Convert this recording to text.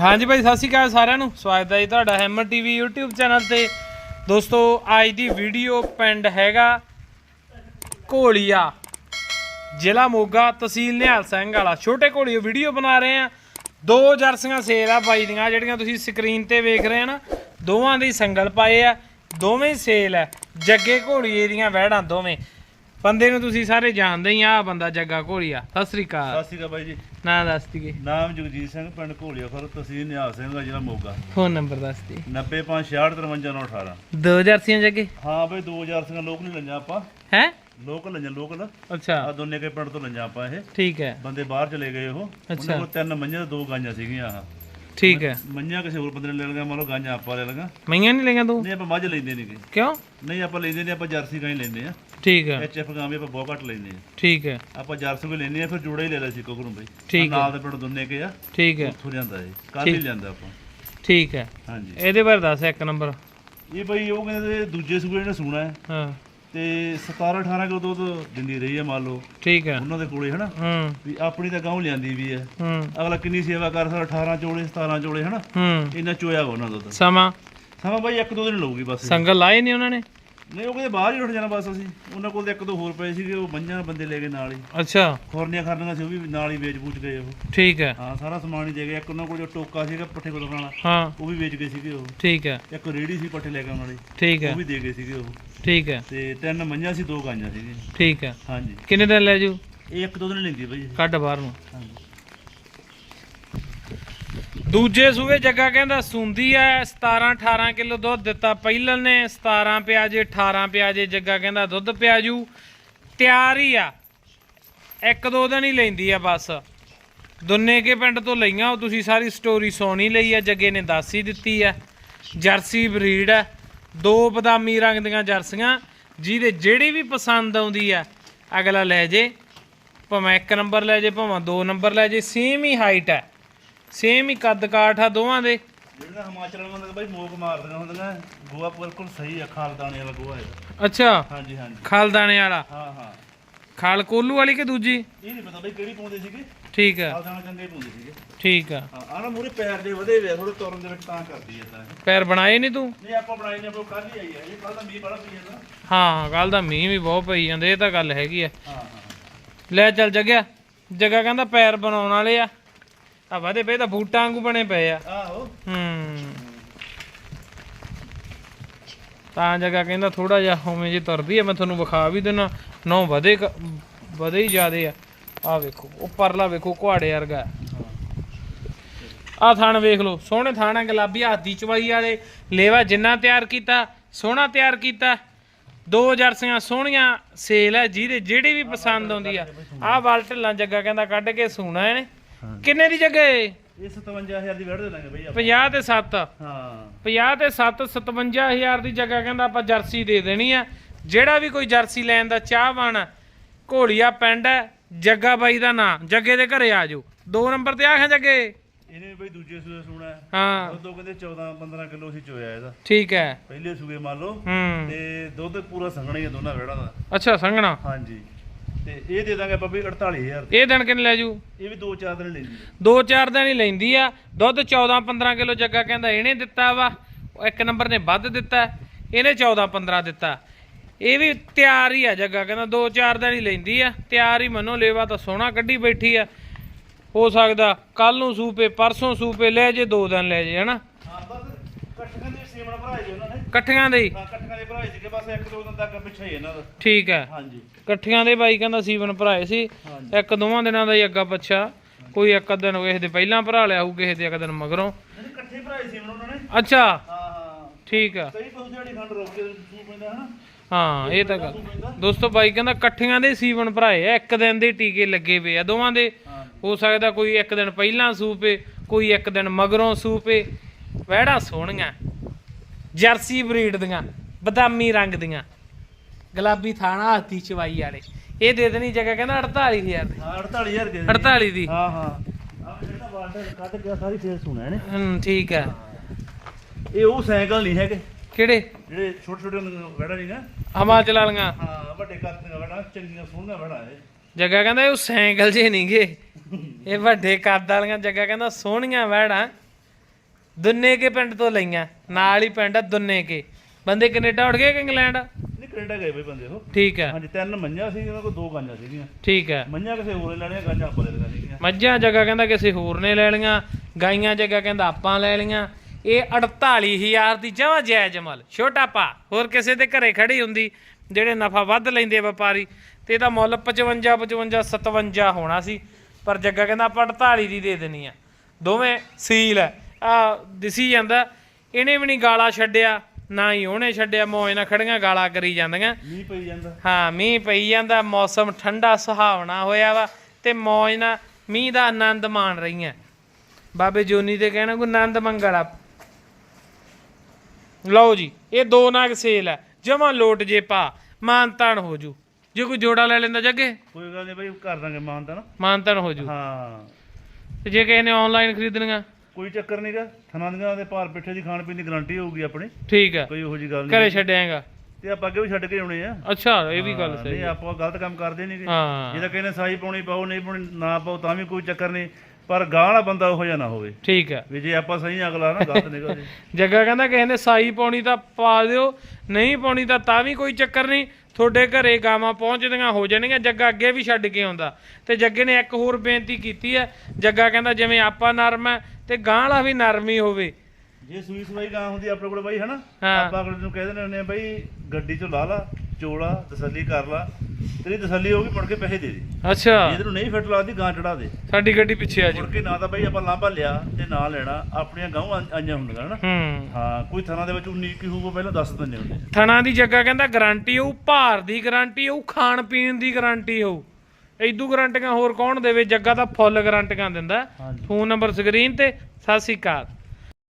ਹਾਂਜੀ ਭਾਈ, ਸਤਿ ਸ਼੍ਰੀ ਅਕਾਲ ਸਾਰਿਆਂ ਨੂੰ। ਸਵਾਗਤ ਹੈ ਜੀ ਤੁਹਾਡਾ ਹੈਮਰ ਟੀਵੀ YouTube ਚੈਨਲ ਤੇ। ਦੋਸਤੋ, ਅੱਜ ਦੀ ਵੀਡੀਓ ਪਿੰਡ ਹੈਗਾ ਘੋਲੀਆ, ਜ਼ਿਲ੍ਹਾ ਮੋਗਾ ਤਹਿਸੀਲ ਨਿਹਾਲ ਸਿੰਘ ਵਾਲਾ। ਛੋਟੇ ਘੋਲੀਓ ਵੀਡੀਓ ਬਣਾ ਰਹੇ ਆ ਦੋ ਜਰਸੀਆਂ ਸੇਲ ਆ ਬਾਈ ਦੀਆਂ, ਜਿਹੜੀਆਂ ਤੁਸੀਂ ਸਕਰੀਨ ਤੇ ਵੇਖ ਰਹੇ ਆ ਨਾ, ਦੋਵਾਂ ਦੀ ਸੰਗਲ ਪਾਏ ਆ, ਦੋਵੇਂ ਸੇਲ ਆ ਜੱਗੇ ਘੋੜੀਏ ਦੀਆਂ ਵਹਿੜਾਂ ਦੋਵੇਂ। ਬੰਦੇ ਨੂੰ ਤੁਸੀਂ ਸਾਰੇ ਜਾਣਦੇ ਹੀ ਆ ਆਹ ਬੰਦਾ ਜੱਗਾ ਘੋਲੀਆ। ਸਤਿ ਸ੍ਰੀ ਅਕਾਲ। ਸਤਿ ਸ਼੍ਰੀ ਅਕਾਲ ਬਾਈ ਜੀ। ਨਾਂ ਦੱਸ ਦਈਏ। ਨਾਮ ਜਗਜੀਤ ਸਿੰਘ ਪਿੰਡ ਘੋਲੀਆ ਖਰ ਤਹਿਸੀਲ ਨਿਹਾਲ ਸਿੰਘ ਦਾ ਜ਼ਿਲ੍ਹਾ ਮੋਗਾ। ਫੋਨ ਨੰਬਰ ਦੱਸ ਦਈਏ। 9566535918 ਦੋ ਜਰਸੀਆਂ ਜੱਗੇ? ਹਾਂ ਬਈ 2000 ਸਿੰਘਾਂ ਲੋਕ ਨਹੀਂ ਲੰਜਾ ਆਪਾਂ। ਹੈ? ਲੋਕ ਲੰਜਾ ਲੋਕਲ। ਅੱਛਾ। ਆ ਦੋਨੇ ਕੇ ਪਿੰਡ ਤੋਂ ਲੰਜਾ ਆਪਾਂ ਇਹ। ਠੀਕ ਹੈ। ਬੰਦੇ ਬਾਹਰ ਚਲੇ ਗਏ ਉਹ। ਅੱਛਾ। ਉਹਨਾਂ ਕੋਲ ਤਿੰਨ ਮੰਝਾਂ ਤੇ ਦੋ ਗਾਂਆਂ ਸੀਗੀਆਂ ਆਹ। ਠੀਕ ਹੈ। ਮੰਝਾਂ ਕਿਸੇ ਹੋਰ ਬੰਦੇ ਨੇ ਲੈ ਲਗਾ ਮੰਨ ਲਓ ਗਾਂਆਂ ਆਪਾਂ ਲੈ ਲਗਾ ਮਈਆਂ ਨਹੀਂ ਲਈਆਂ ਤੂੰ? ਨਹੀਂ ਆਪਾਂ ਮੱਝ ਲੈਂਦੇ ਨਹੀਂਗੇ ਕਿਉਂ? ਨਹੀਂ ਆਪਾਂ ਲੈਂਦੇ ਨਹੀਂ ਆਪਾਂ ਜਰਸੀ ਗਾਂ ਹੀ ਲੈਂਦੇ ਆ। ਠੀਕ ਹੈ। ਐਚ ਐਫ ਗਾਂ ਵੀ ਆਪਾਂ ਬਹੁਤ ਘੱਟ ਲੈਂਦੇ ਆ। ਠੀਕ ਹੈ। ਆਪਾਂ ਜਰਸੀ ਵੀ ਲੈਂਦੇ ਆ ਫਿਰ ਜੋੜਾ ਹੀ ਲੈ ਲਿਆ ਸੀ ਕੋਕਰੂ ਬਈ। ਠੀਕ ਨਾਲ ਦੇ ਪਿੰਡ ਦੋਨੇ ਕੇ ਆ। ਠੀਕ ਹੈ। ਉੱਥੋਂ ਜਾਂਦਾ ਇਹ। ਕੱਲ ਹੀ ਲਿਆਂਦਾ ਆਪਾਂ। ਠੀਕ ਹੈ। ਹਾਂਜੀ। ਇਹਦੇ ਬਾਰੇ ਦੱਸ ਇੱਕ ਨੰਬਰ। ਇਹ ਬਈ ਉਹ ਕਹਿੰਦੇ ਦੂਜੇ ਸੂਬੇ ਨੇ ਸੁਣਾ ਹੈ। ਹਾਂ। ਤੇ 17 18 ਕਿਲੋ ਦੁੱਧ ਦਿੰਦੀ ਰਹੀ ਹੈ ਮੰਨ ਲਓ। ਠੀਕ ਹੈ। ਉਹਨਾਂ ਦੇ ਕੋਲੇ ਹਨਾ? ਹੂੰ। ਵੀ ਆਪਣੀ ਤਾਂ ਗਾਉਂ ਲਿਆਂਦੀ ਵੀ ਹੈ। ਹੂੰ। ਅਗਲਾ ਕਿੰਨੀ ਸੇਵਾ ਕਰ ਸਕਦਾ? 18 ਚੋਲੇ 17 ਚੋਲੇ ਹਨਾ? ਹੂੰ। ਇੰਨਾ ਚੋਇਆ ਵਾ ਉਹਨਾਂ ਦਾ ਸਮਾਂ? ਸਮਾਂ ਬਾਈ ਇੱਕ ਦੋ ਦਿਨ ਲਊਗੀ ਬਸ। ਇਹ। ਸੰਗਲ ਲਾਏ ਨਹੀਂ ਉਹਨਾਂ ਨੇ? ਨਹੀਂ ਉਹ ਕਹਿੰਦੇ ਬਾਹਰ ਹੀ ਉੱਠ ਜਾਣਾ ਬਸ ਅਸੀਂ। ਉਹਨਾਂ ਕੋਲ ਤਾਂ ਇੱਕ ਦੋ ਹੋਰ ਪਏ ਸੀਗੇ ਉਹ ਮੰਝਾਂ ਬੰਦੇ ਲੈ ਗਏ ਨਾਲ ਹੀ। ਅੱਛਾ। ਖੋਰਨੀਆਂ ਖਰਨੀਆਂ ਸੀ ਉਹ ਵੀ ਨਾਲ ਹੀ ਵੇਚ ਬੂਚ ਗਏ ਉਹ। ਠੀਕ ਹੈ। ਹਾਂ ਸਾਰਾ ਸਮਾਨ ਹੀ ਦੇ ਗਏ। ਇੱਕ ਉਹਨਾਂ ਕੋਲ ਜੋ ਟੋਕਾ ਸੀਗਾ ਪੱਠੇ ਕੋਲ ਵਾਲਾ ਹਾਂ। ਉਹ ਵੀ ਵੇਚ ਗਏ ਸੀਗੇ ਉਹ। ਠੀਕ ਹੈ। ਇੱਕ ਰੇੜੀ ਸੀ ਪੱਠੇ ਲੈ ਕੇ ਉਹਨਾਂ ਲਈ ਠੀਕ ਹੈ। ਉਹ ਵੀ ਦੇ ਗਏ ਸੀਗੇ ਉਹ। ਠੀਕ ਹੈ। ਤੇ ਤਿੰਨ ਮੰਝਾਂ ਸੀ ਦੋ ਗਾਈਆਂ ਸੀਗੀਆਂ। ਠੀਕ ਹੈ। ਹਾਂਜੀ। ਕਿੰਨੇ ਦਿਨ ਲੈ ਜੂ? ਇਹ ਇੱਕ ਦੋ ਦਿਨ ਲੈਂਦੀ ਬਾਈ। ਕੱਢ ਬਾਹਰ ਨੂੰ। ਹਾਂਜੀ। ਦੂਜੇ ਸੂਏ ਜੱਗਾ ਕਹਿੰਦਾ ਸੁੰਦੀ ਐ 17 18 ਕਿਲੋ ਦੁੱਧ ਦਿੱਤਾ ਪਹਿਲਾਂ ਨੇ 17 ਪਿਆਜੇ 18 ਪਿਆਜੇ, ਜੱਗਾ ਕਹਿੰਦਾ ਦੁੱਧ ਪਿਆ ਜੂ ਤਿਆਰ ਹੀ ਆ। ਇੱਕ ਦੋ ਦਿਨ ਹੀ ਲੈਂਦੀ ਆ ਬਸ। ਦੁੰਨੇ ਕੇ ਪਿੰਡ ਤੋਂ ਲਈਆਂ, ਉਹ ਤੁਸੀਂ ਸਾਰੀ ਸਟੋਰੀ ਸੁਣੀ ਲਈ ਆ, ਜੱਗੇ ਨੇ ਦੱਸ ਹੀ ਦਿੱਤੀ ਆ। ਜਰਸੀ ਬਰੀਡ ਆ, ਦੋ ਬਦਾਮੀ ਰੰਗ ਦੀਆਂ ਜਰਸੀਆਂ, ਜਿਹਦੇ ਜਿਹੜੀ ਵੀ ਪਸੰਦ ਆਉਂਦੀ ਆ, ਅਗਲਾ ਲੈ ਜੇ, ਭਾਵੇਂ ਇੱਕ ਨੰਬਰ ਲੈ ਜੇ, ਭਾਵੇਂ ਦੋ ਨੰਬਰ ਲੈ ਜੇ ਸੇਮ ਹੀ ਹਾਈਟ ਹੈ ਸੇਮ ਹੀ ਕੱਦ ਕਾਠ ਆ ਦੋਵਾਂ ਦੇ। ਜਿਹੜਾ ਹਿਮਾਚਲ ਵਾਲਾ ਬਾਈ ਮੋਕ ਮਾਰਦੀਆਂ ਹੁੰਦੀਆਂ। ਗੋਆ ਬਿਲਕੁਲ ਸਹੀ ਆ ਖਾਲਦਾਣੇ ਵਾਲਾ ਗੋਆ ਹੈ ਅੱਛਾ। ਹਾਂਜੀ ਹਾਂਜੀ। ਖਾਲਦਾਣੇ ਵਾਲਾ? ਹਾਂ ਹਾਂ। ਖਾਲ ਕੋਲੂ ਵਾਲੀ ਕਿ ਦੂਜੀ? ਇਹ ਨਹੀਂ ਪਤਾ ਬਾਈ ਕਿਹੜੀ ਪਾਉਂਦੇ ਸੀਗੇ। ਠੀਕ ਹੈ ਖਾਲਦਾਣਾ ਚੰਗੇ ਪਾਉਂਦੇ ਸੀਗੇ। ਠੀਕ ਆ। ਹਾਂ ਆਹ ਨਾ ਮੂਰੇ ਪੈਰ ਦੇ ਵਧੇ ਵੇ ਥੋੜੇ ਤੁਰਨ ਦੇ ਵਿੱਚ ਤਾਂ ਕਰਦੀ ਐ ਤਾਂ। ਪੈਰ ਬਣਾਏ ਨਹੀਂ ਤੂੰ? ਨਹੀਂ ਆਪਾਂ ਬਣਾਈ ਨੇ ਆਪਾਂ ਕੱਲ ਹੀ ਆਈ ਹੈ ਇਹ ਕੱਲ ਤਾਂ ਮੀਂਹ ਬੜਾ ਪਈ ਜਾਂਦਾ। ਹਾਂ ਕੱਲ ਦਾ ਮੀਂਹ ਵੀ ਬਹੁਤ ਪਈ ਜਾਂਦੇ ਇਹ ਤਾਂ ਗੱਲ ਹੈਗੀ ਆ। ਹਾਂ ਹਾਂ। ਲੈ ਚੱਲ ਜਗਿਆ। ਜਗਾ ਕਹਿੰਦਾ ਪੈਰ ਬਣਾਉਣ ਵਾਲੇ ਆ। ਆ ਵਾਦੇ ਪਏ ਤਾਂ ਬੂਟਾਂ ਵਾਂਗੂ ਬਣੇ ਪਏ ਆ। ਆਹੋ। ਹੂੰ। ਤਾਂ ਜਗਾ ਕਹਿੰਦਾ ਥੋੜਾ ਜਿਹਾ ਉਵੇਂ ਜੇ ਤੁਰਦੀ ਆ ਮੈਂ ਤੁਹਾਨੂੰ ਵਿਖਾ ਵੀ ਦੇਣਾ ਨੌ ਵਧੇ ਵਧੇ ਹੀ ਜ਼ਿਆਦੇ ਆ। ਆ ਵੇਖੋ ਉਹ ਪਰਲਾ ਵੇਖੋ ਕੁਹਾੜੇ ਵਰਗਾ। ਆ ਥਣ ਵੇਖ ਲਓ ਸੋਹਣੇ ਥਣ ਆ ਗੁਲਾਬੀ ਹਾਥੀ ਚਵਾਈ ਵਾਲੇ। ਲੇਵਾ ਜਿੰਨਾ ਤਿਆਰ ਕੀਤਾ ਸੋਹਣਾ ਤਿਆਰ ਕੀਤਾ। ਦੋ ਜਰਸੀਆਂ ਸੋਹਣੀਆਂ ਸੇਲ ਹੈ ਜਿਹਦੇ ਜਿਹੜੀ ਵੀ ਪਸੰਦ ਆਉਂਦੀ ਆ। ਆਹ ਵਾਲ ਢਿੱਲਾਂ ਜੱਗਾ ਕਹਿੰਦਾ ਕੱਢ ਕੇ ਸੂਣਾ ਇਹਨੇ। ਕਿੰਨੇ ਦੀ ਜੱਗੇ ਇਹ 57000 ਦੀ ਵੜ ਦੇ ਦਾਂਗੇ ਬਈ ਆਪਾਂ। 50 ਤੇ 7 ਹਾਂ। 50 ਤੇ 7 57000 ਦੀ ਜਗ੍ਹਾ ਕਹਿੰਦਾ ਆਪਾਂ ਜਰਸੀ ਦੇ ਦੇਣੀ ਆ। ਜਿਹੜਾ ਵੀ ਕੋਈ ਜਰਸੀ ਲੈਣ ਦਾ ਚਾਹਵਾਨ ਘੋਲੀਆ ਪਿੰਡ ਹੈ ਜੱਗਾ ਬਾਈ ਦਾ ਨਾਂ ਜੱਗੇ ਦੇ ਘਰੇ ਆ ਜਾਓ। ਦੋ ਨੰਬਰ ਤੇ ਆਖਾਂ ਜੱਗੇ? ਇਹਨੇ ਬਈ ਦੂਜੇ ਸੂਏ ਸੁਣਾ ਹੈ। ਉਦੋਂ ਕਹਿੰਦੇ 14 15 ਕਿਲੋ ਸੀ ਚੋਇਆ ਇਹਦਾ। ਠੀਕ ਹੈ। ਪਹਿਲੇ ਸੂਏ ਮੰਨ ਲਓ। ਤੇ ਦੁੱਧ ਪੂਰਾ ਸੰਘਣਾ ਹੀ ਦੋਨਾਂ ਵੇੜਾਂ ਦਾ। ਅੱਛਾ ਸੰਗਣਾ ਹਾਂਜੀ। ਤੇ ਇਹ ਦੇ ਦਾਂਗੇ ਆਪਾਂ ਵੀ 48000 ਇਹ ਦਿਨ ਕਿੰਨੇ ਲੈ ਜੂ? ਇਹ ਵੀ 2-4 ਦਿਨ ਲੈਂਦੀ ਹੈ ਦੋ ਚਾਰ ਦਿਨ ਹੀ ਲੈਂਦੀ ਆ। ਦੁੱਧ 14 15 ਕਿਲੋ ਜੱਗਾ ਕਹਿੰਦਾ ਇਹਨੇ ਦਿੱਤਾ ਵਾ। ਉਹ ਇੱਕ ਨੰਬਰ ਨੇ ਵੱਧ ਦਿੱਤਾ। ਇਹਨੇ 14 15 ਦਿੱਤਾ। ਇਹ ਵੀ ਤਿਆਰ ਹੀ ਆ ਜੱਗਾ ਕਹਿੰਦਾ। ਦੋ ਚਾਰ ਦਿਨ ਹੀ ਲੈਂਦੀ ਆ। ਤਿਆਰ ਹੀ ਮੰਨੋ ਲੇਵਾ ਤਾਂ ਸੋਹਣਾ ਕੱਢੀ ਬੈਠੀ ਆ। ਹੋ ਸਕਦਾ ਕੱਲ ਨੂੰ ਸੂਪੇ ਪਰਸੋਂ ਸੂਪੇ ਲੈ ਜੇ ਦੋ ਦਿਨ ਲੈ ਜੇ ਹਨਾ? ਹਾਂ ਬਸ ਇਕੱਠੀਆਂ ਦੇ ਸੀਮਣ ਭਰਾਏ ਜੀ ਉਹਨਾਂ ਨੇ। ਇਕੱਠੀਆਂ ਦੇ ਹੀ? ਹਾਂ ਇਕੱਠੀਆਂ ਦੇ ਭਰਾਏ ਸੀਗੇ ਬਸ ਇੱਕ ਦੋ ਦਿਨ ਤੱਕ ਪਿੱਛੇ ਹੀ ਇਹਨਾਂ ਦਾ। ਠੀਕ ਹੈ। ਹਾਂਜੀ। ਇਕੱਠੀਆਂ ਦੇ ਬਾਈ ਕਹਿੰਦਾ ਸੀਵਨ ਭਰਾਏ ਸੀ। ਹਾਂਜੀ। ਇੱਕ ਦੋਵਾਂ ਦਿਨਾਂ ਦਾ ਹੀ ਅੱਗਾ ਪੱਛਾ ਕੋਈ ਇੱਕ ਦਿਨ ਕਿਸੇ ਦੇ ਪਹਿਲਾਂ ਭਰਾ ਲਿਆ ਹੋਊ ਕਿਸੇ ਦੇ ਇੱਕ ਦਿਨ ਮਗਰੋਂ। ਨਹੀਂ ਇਕੱਠੇ ਭਰਾਏ ਸੀਮਣ ਉਹਨਾਂ ਨੇ। ਅੱਛਾ। ਹਾਂ ਹਾਂ। ਠੀਕ ਆ ਕਈ ਪਸ਼ੂ ਦਿਹਾੜੀ ਖੰਡ ਰੋਕ ਕੇ ਸੂ ਪੈਂਦਾ ਹਨਾ? ਹਾਂ ਇਹ ਤਾਂ ਗੱਲ। ਦੋਸਤੋ ਬਾਈ ਕਹਿੰਦਾ ਇਕੱਠੀਆਂ ਦੇ ਸੀਵਨ ਭਰਾਏ ਆ ਇੱਕ ਦਿਨ ਦੇ ਟੀਕੇ ਲੱਗੇ ਪਏ ਆ ਦੋਵਾਂ ਦੇ। ਹਾਂ ਹੋ ਸਕਦਾ ਕੋਈ ਇੱਕ ਦਿਨ ਪਹਿਲਾਂ ਸੂਪੇ ਕੋਈ ਇੱਕ ਦਿਨ ਮਗਰੋਂ ਸੂਪੇ ਵਹਿੜਾ ਸੋਹਣੀਆਂ। ਜਰਸੀ ਬਰੀਡ ਦੀਆਂ ਬਦਾਮੀ ਰੰਗ ਦੀਆਂ। ਗੁਲਾਬੀ ਥਾਣਾ ਹਾਥੀ ਚਵਾਈ ਵਾਲੇ। ਇਹ ਦੇ ਦੇਣੀ ਜਗ੍ਹਾ ਕਹਿੰਦਾ 48000 ਦੀ। ਹਾਂ 48000 ਕੇ 48 ਦੀ। ਹਾਂ ਹਾਂ। ਆ ਜਿਹੜਾ ਵਾਲਟਰ ਕੱਢ ਕੇ ਸਾਰੀ ਫੇਰ ਸੁਣਾ ਇਹਨੇ ਹੂੰ ਠੀਕ ਹੈ। ਇਹ ਉਹ ਸਾਈਕਲ ਨਹੀਂ ਹੈਗੇ। ਕਿਹੜੇ? ਜਿਹੜੇ ਛੋਟੇ ਛੋਟੇ ਵੜਾ ਨਹੀਂ ਨਾ। ਹਿਮਾਚਲ ਵਾਲੀਆਂ। ਹਾਂ ਵੱਡੇ ਕੱਦ ਦੀਆਂ ਵੜਾ ਚੰਗੀਆਂ ਸੋਹਣੀਆਂ ਵੜਾ ਇਹ। ਜੱਗਾ ਕਹਿੰਦਾ ਇਹ ਸਾਈਕਲ ਜੇ ਨਹੀਂਗੇ ਇਹ ਵੱਡੇ ਕੱਦ ਵਾਲੀਆਂ ਜੱਗਾ ਕਹਿੰਦਾ ਸੋਹਣੀਆਂ ਵਹਿੜਾਂ ਦੁੰਨੇ ਕੇ ਪਿੰਡ ਤੋਂ ਲਈਆਂ ਨਾਲ ਹੀ ਪਿੰਡ ਆ ਦੁੰਨੇ ਕੇ। ਬੰਦੇ ਕੈਨੇਡਾ ਉੱਡ ਗਏ ਕਿ ਇੰਗਲੈਂਡ? ਨਹੀਂ ਕੈਨੇਡਾ ਗਏ ਬਈ ਬੰਦੇ ਉਹ। ਠੀਕ ਹੈ ਹਾਂਜੀ ਤਿੰਨ ਮੰਝਾਂ ਸੀ ਉਹਨਾਂ ਕੋਲ ਦੋ ਗਾਂਜਾਂ ਸੀਗੀਆਂ। ਠੀਕ ਹੈ ਮੰਝਾਂ ਕਿਸੇ ਹੋਰ ਨੇ ਲੈਣੀਆਂ ਗਾਂਜਾਂ ਆਪਾਂ ਲੈ ਲੈਣੀਆਂ ਸੀਗੀਆਂ। ਮੱਝਾਂ ਜਗ੍ਹਾ ਕਹਿੰਦਾ ਕਿਸੇ ਹੋਰ ਨੇ ਲੈ ਲਈਆਂ ਗਾਈਆਂ ਜਗ੍ਹਾ ਕਹਿੰਦਾ ਆਪਾਂ ਲੈ ਲਈਆਂ। ਇਹ 48000 ਦੀ ਜਮਾਂ ਜਾਇਜ਼ ਮੁੱਲ ਛੋਟਾ ਪਾ ਹੋਰ ਕਿਸੇ ਦੇ ਘਰੇ ਖੜੀ ਹੁੰਦੀ ਜਿਹੜੇ ਨਫਾ ਵੱਧ ਲੈਂਦੇ ਵਪਾਰੀ। ਤੇ ਇਹਦਾ ਮੁੱਲ 55 55 57 ਹੋਣਾ ਸੀ ਪਰ ਜੱਗਾ ਕਹਿੰਦਾ ਆਪਾਂ 48 ਦੀ ਦੇ ਦੇਣੀ ਆ। ਦੋਵੇਂ ਸੀਲ ਹੈ ਆ ਦਿਸੀ ਜਾਂਦਾ। ਇਹਨੇ ਵੀ ਨਹੀਂ ਗਾਲਾ ਛੱਡਿਆ ਨਾ ਹੀ ਉਹਨੇ ਛੱਡਿਆ। ਮੌਜ ਨਾਲ ਖੜੀਆਂ ਗਾਲਾਂ ਕਰੀ ਜਾਂਦੀਆਂ। ਮੀਂਹ ਪਈ ਜਾਂਦਾ। ਹਾਂ ਮੀਂਹ ਪਈ ਜਾਂਦਾ। ਮੌਸਮ ਠੰਡਾ ਸੁਹਾਵਣਾ ਹੋਇਆ ਵਾ ਤੇ ਮੌਜ ਨਾਲ ਮੀਂਹ ਦਾ ਆਨੰਦ ਮਾਣ ਰਹੀਆਂ। ਬਾਬੇ ਜੋਨੀ ਦੇ ਕਹਿਣਾ ਕੋ ਆਨੰਦ ਮੰਗਲਾ ਲਓ ਜੀ ਇਹ ਦੋ ਨਾਗ ਸੇਲ ਹੈ ਜਮਾ ਲੋਟ ਜੇ ਪਾ ਮਾਨਤਾਨ ਹੋ ਜੂ। ਜੇ ਕੋਈ ਜੋੜਾ ਲੈ ਲੈਂਦਾ ਜੱਗੇ? ਕੋਈ ਗੱਲ ਨਹੀਂ ਬਈ ਕਰ ਦਾਂਗੇ ਮਾਨਤਾ ਨਾ ਮਾਨਤਾਨ ਹੋ ਜੂ। ਹਾਂ। ਤੇ ਜੇ ਕਿਸੇ ਨੇ ਆਨਲਾਈਨ ਖਰੀਦਣੀਆਂ ਕੋਈ ਚੱਕਰ ਨਹੀਂਗਾ ਥਣਾ ਦੀਆਂ ਦੇ ਭਾਰ ਪਿੱਠੇ ਦੀ ਖਾਣ ਪੀਣ ਦੀ ਗਾਰੰਟੀ ਹੋਊਗੀ ਆਪਣੀ। ਠੀਕ ਹੈ। ਕੋਈ ਉਹੋ ਜੀ ਗੱਲ ਘਰੇ ਨਹੀਂ ਛੱਡਿਆਂਗਾ ਤੇ ਆਪਾਂ ਅੱਗੇ ਵੀ ਛੱਡ ਕੇ ਆਉਣੇ ਆ। ਅੱਛਾ ਇਹ ਵੀ ਗੱਲ ਹਾਂ, ਸਹੀ ਨਹੀਂ ਆਪਾਂ ਗਲਤ ਕੰਮ ਕਰਦੇ ਨਹੀਂਗੇ ਹਾਂ। ਜੇ ਤਾਂ ਕਹਿੰਦੇ ਸਾਈ ਪਾਉਣੀ ਪਾਓ ਨਹੀਂ ਪਾਉਣੀ ਨਾ ਪਾਓ ਤਾਂ ਵੀ ਕੋਈ ਚੱਕਰ ਨਹੀਂ ਪਰ ਵਾਲਾ ਬੰਦਾ ਉਹੋ ਜਿਹਾ ਨਾ ਹੋਵੇ। ਠੀਕ ਹੈ। ਵੀ ਜੇ ਆਪਾਂ ਸਹੀ ਅਗਲਾ ਨਾ ਗਲਤ ਨਿਕਲ ਜੇ। ਜੱਗਾ ਕਹਿੰਦਾ ਕਿਸੇ ਨੇ ਸਾਈ ਪਾਉਣੀ ਤਾਂ ਪਾ ਦਿਓ ਨਹੀਂ ਪਾਉਣੀ ਤਾਂ ਤਾਂ ਵੀ ਕੋਈ ਚੱਕਰ ਨਹੀਂ। ਤੁਹਾਡੇ ਘਰੇ ਗਾਵਾਂ ਪਹੁੰਚਦੀਆਂ ਹੋ ਜਾਣਗੀਆਂ ਜੱਗਾ ਅੱਗੇ ਵੀ ਛੱਡ ਕੇ ਆਉਂਦਾ। ਤੇ ਜੱਗੇ ਨੇ ਇੱਕ ਹੋਰ ਬੇਨਤੀ ਕੀਤੀ ਹੈ। ਜੱਗਾ ਕਹਿੰਦਾ ਜਿਵੇਂ ਆਪਾਂ ਨਰਮ ਹੈ ਤੇ ਗਾਂ ਵਾਲਾ ਵੀ ਨਰਮ ਹੀ ਹੋਵੇ। ਜੇ ਸੂਈ ਸਵਾਈ ਗਾਂ ਹੁੰਦੀ ਆਪਣੇ ਕੋਲ ਬਾਈ ਹਨਾ। ਆਪਾਂ ਅਗਲੇ ਨੂੰ ਕਹਿ ਦਿੰਦੇ ਹੁੰਦੇ ਆ ਬਾਈ ਗੱਡੀ ਚੋਂ ਲਾ ਲਾ। ਚੋਲਾ ਤਸੱਲੀ ਕਰ ਲਾ। ਤੇਰੀ ਤਸੱਲੀ ਹੋਊਗੀ ਮੁੜ ਕੇ ਪੈਸੇ ਦੇ ਦੇ। ਅੱਛਾ। ਜੇ ਤੈਨੂੰ ਨਹੀਂ ਫਿੱਟ ਲੱਗਦੀ ਗਾਂ ਚੜਾ ਦੇ। ਸਾਡੀ ਗੱਡੀ ਪਿੱਛੇ ਆ ਜੀ ਮੁੜ ਕੇ ਨਾ ਤਾਂ ਬਾਈ ਆਪਾਂ ਲਾਂਭਾ ਲਿਆ ਤੇ ਨਾ ਲੈਣਾ। ਆਪਣੀਆਂ ਗਾਂ ਆਈਆਂ ਹੁੰਦੀਆਂ ਹਨਾ ਹੂੰ। ਹਾਂ ਕੋਈ ਥਾਂ ਦੇ ਵਿੱਚ 19 ਕੀ ਹੋਊਗਾ ਪਹਿਲਾਂ ਦੱਸ ਦਿੰਦੇ ਹੁੰਦੇ। ਥਣਾ ਦੀ ਜੱਗਾ ਕਹਿੰਦਾ ਗਾਰੰਟੀ ਹੋਊ ਭਾਰ ਦੀ ਗਾਰੰਟੀ ਹੋਊ ਖਾਣ ਪੀਣ ਦੀ ਗਾਰੰਟੀ ਹੋਊ। ਇਦੂ ਗਾਰੰਟੀਆਂ ਹੋਰ ਕੌਣ ਦੇਵੇ? ਜੱਗਾ ਤਾਂ ਫੁੱਲ ਗਾਰੰਟੀਆਂ ਦਿੰਦਾ। ਫੋਨ ਨੰਬਰ ਸਕਰੀਨ ਤੇ ਸਤਿ ਸ਼੍ਰੀ ਅਕਾਲ।